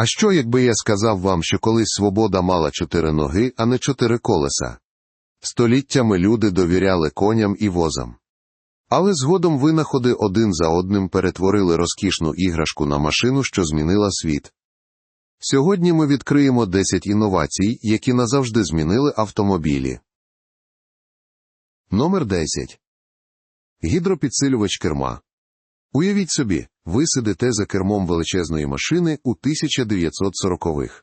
А що, якби я сказав вам, що колись свобода мала чотири ноги, а не чотири колеса? Століттями люди довіряли коням і возам. Але згодом винаходи один за одним перетворили розкішну іграшку на машину, що змінила світ. Сьогодні ми відкриємо 10 інновацій, які назавжди змінили автомобілі. Номер 10. Гідропідсилювач керма. Уявіть собі, ви сидите за кермом величезної машини у 1940-х.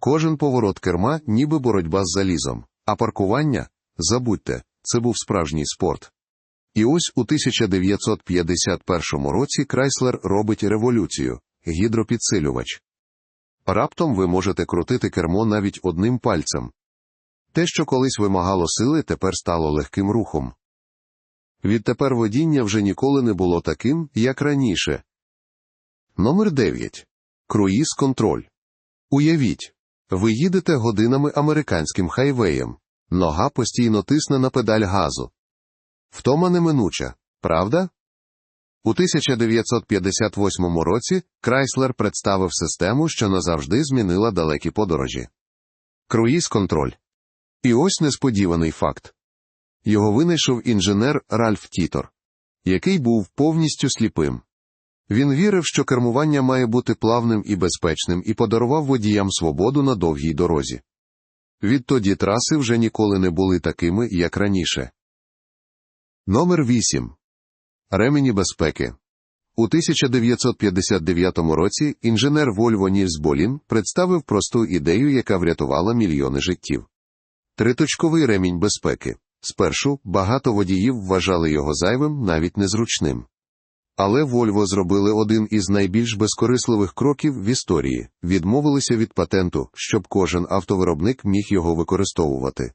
Кожен поворот керма ніби боротьба з залізом, а паркування забудьте, це був справжній спорт. І ось у 1951 році Крайслер робить революцію гідропідсилювач. Раптом ви можете крутити кермо навіть одним пальцем. Те, що колись вимагало сили, тепер стало легким рухом. Відтепер водіння вже ніколи не було таким, як раніше. Номер 9. Круїз контроль. Уявіть, ви їдете годинами американським хайвеєм. Нога постійно тисне на педаль газу. Втома неминуча, правда? У 1958 році Крайслер представив систему, що назавжди змінила далекі подорожі. Круїз контроль. І ось несподіваний факт. Його винайшов інженер Ральф Тітор, який був повністю сліпим. Він вірив, що кермування має бути плавним і безпечним, і подарував водіям свободу на довгій дорозі. Відтоді траси вже ніколи не були такими, як раніше. Номер 8. Ремені безпеки. У 1959 році інженер Вольво Нільс Болін представив просту ідею, яка врятувала мільйони життів. Триточковий ремінь безпеки. Спершу багато водіїв вважали його зайвим, навіть незручним. Але Вольво зробили один із найбільш безкорисливих кроків в історії відмовилися від патенту, щоб кожен автовиробник міг його використовувати.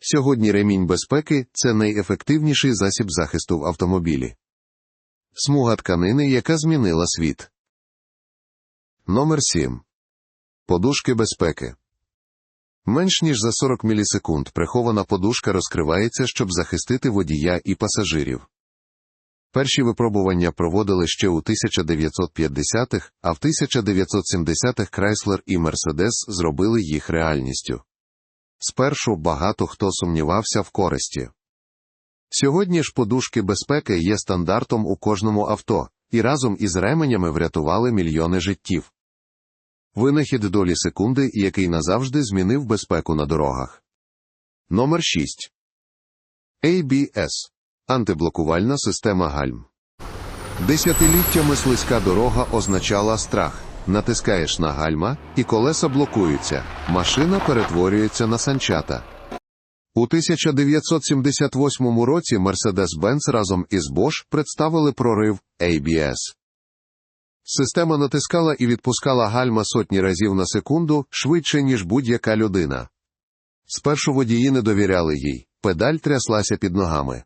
Сьогодні ремінь безпеки це найефективніший засіб захисту в автомобілі. Смуга тканини, яка змінила світ. Номер 7. Подушки безпеки. Менш ніж за 40 мілісекунд прихована подушка розкривається, щоб захистити водія і пасажирів. Перші випробування проводили ще у 1950-х, а в 1970-х Крайслер і Мерседес зробили їх реальністю. Спершу багато хто сумнівався в користі. Сьогодні ж подушки безпеки є стандартом у кожному авто, і разом із ременями врятували мільйони життів. Винахід долі секунди, який назавжди змінив безпеку на дорогах. Номер 6. ABS антиблокувальна система гальм. Десятиліттями слизька дорога означала страх. Натискаєш на гальма, і колеса блокуються, машина перетворюється на санчата. У 1978 році Mercedes-Benz разом із Bosch представили прорив ABS. Система натискала і відпускала гальма сотні разів на секунду швидше, ніж будь-яка людина. Спершу водії не довіряли їй, педаль тряслася під ногами.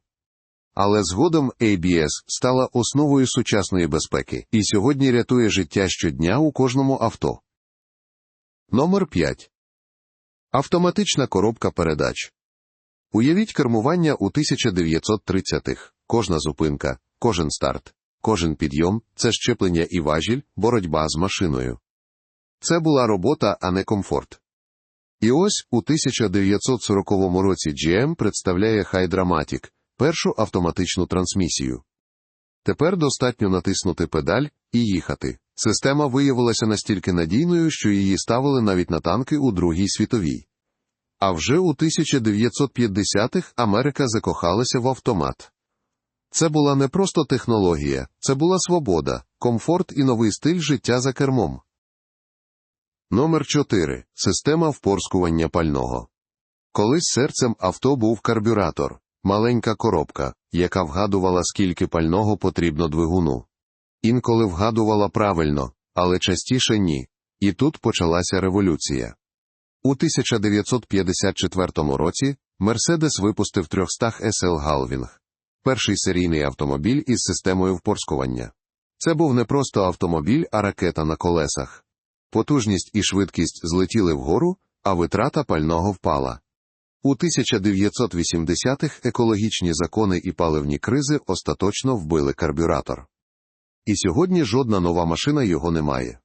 Але згодом ABS стала основою сучасної безпеки і сьогодні рятує життя щодня у кожному авто. Номер 5. Автоматична коробка передач. Уявіть кермування у 1930-х. Кожна зупинка, кожен старт, кожен підйом це щеплення і важіль, боротьба з машиною. Це була робота, а не комфорт. І ось у 1940 році GM представляє Hydramatic – першу автоматичну трансмісію. Тепер достатньо натиснути педаль і їхати. Система виявилася настільки надійною, що її ставили навіть на танки у Другій світовій. А вже у 1950-х Америка закохалася в автомат. Це була не просто технологія, це була свобода, комфорт і новий стиль життя за кермом. Номер 4. Система впорскування пального. Колись серцем авто був карбюратор, маленька коробка, яка вгадувала, скільки пального потрібно двигуну. Інколи вгадувала правильно, але частіше ні. І тут почалася революція. У 1954 році Мерседес випустив 300 SL Galving, перший серійний автомобіль із системою впорскування. Це був не просто автомобіль, а ракета на колесах. Потужність і швидкість злетіли вгору, а витрата пального впала. У 1980-х екологічні закони і паливні кризи остаточно вбили карбюратор. І сьогодні жодна нова машина його не має.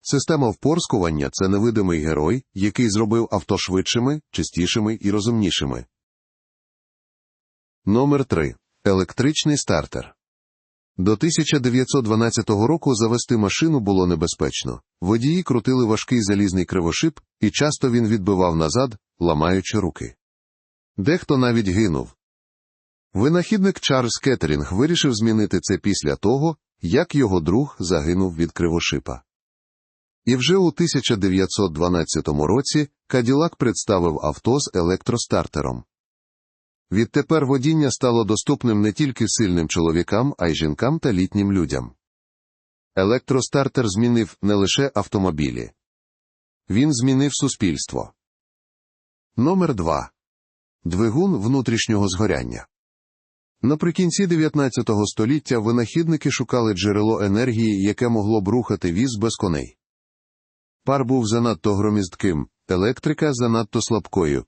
Система впорскування це невидимий герой, який зробив авто швидшими, чистішими і розумнішими. Номер 3. Електричний стартер. До 1912 року завести машину було небезпечно. Водії крутили важкий залізний кривошип, і часто він відбивав назад, ламаючи руки. Дехто навіть гинув. Винахідник Чарльз Кеттерінг вирішив змінити це після того, як його друг загинув від кривошипа. І вже у 1912 році Каділак представив авто з електростартером. Відтепер водіння стало доступним не тільки сильним чоловікам, а й жінкам та літнім людям. Електростартер змінив не лише автомобілі. Він змінив суспільство. Номер 2. Двигун внутрішнього згоряння. Наприкінці 19 століття винахідники шукали джерело енергії, яке могло б рухати віз без коней. Пар був занадто громістким, електрика занадто слабкою.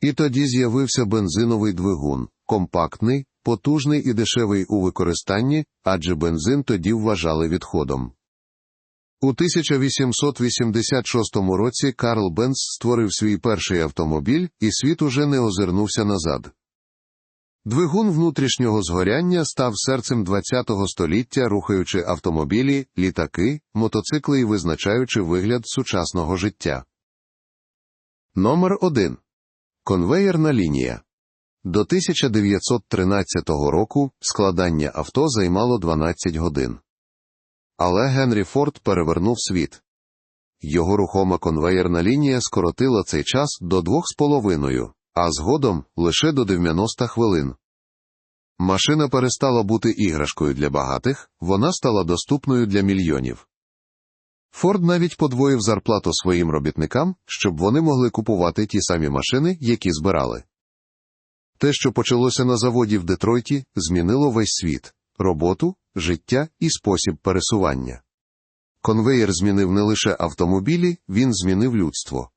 І тоді з'явився бензиновий двигун, компактний, потужний і дешевий у використанні, адже бензин тоді вважали відходом. У 1886 році Карл Бенц створив свій перший автомобіль, і світ уже не озирнувся назад. Двигун внутрішнього згоряння став серцем ХХ століття, рухаючи автомобілі, літаки, мотоцикли і визначаючи вигляд сучасного життя. Номер 1. Конвеєрна лінія. До 1913 року складання авто займало 12 годин. Але Генрі Форд перевернув світ. Його рухома конвеєрна лінія скоротила цей час до 2,5, а згодом лише до 90 хвилин. Машина перестала бути іграшкою для багатих, вона стала доступною для мільйонів. Форд навіть подвоїв зарплату своїм робітникам, щоб вони могли купувати ті самі машини, які збирали. Те, що почалося на заводі в Детройті, змінило весь світ роботу, життя і спосіб пересування. Конвеєр змінив не лише автомобілі, він змінив людство.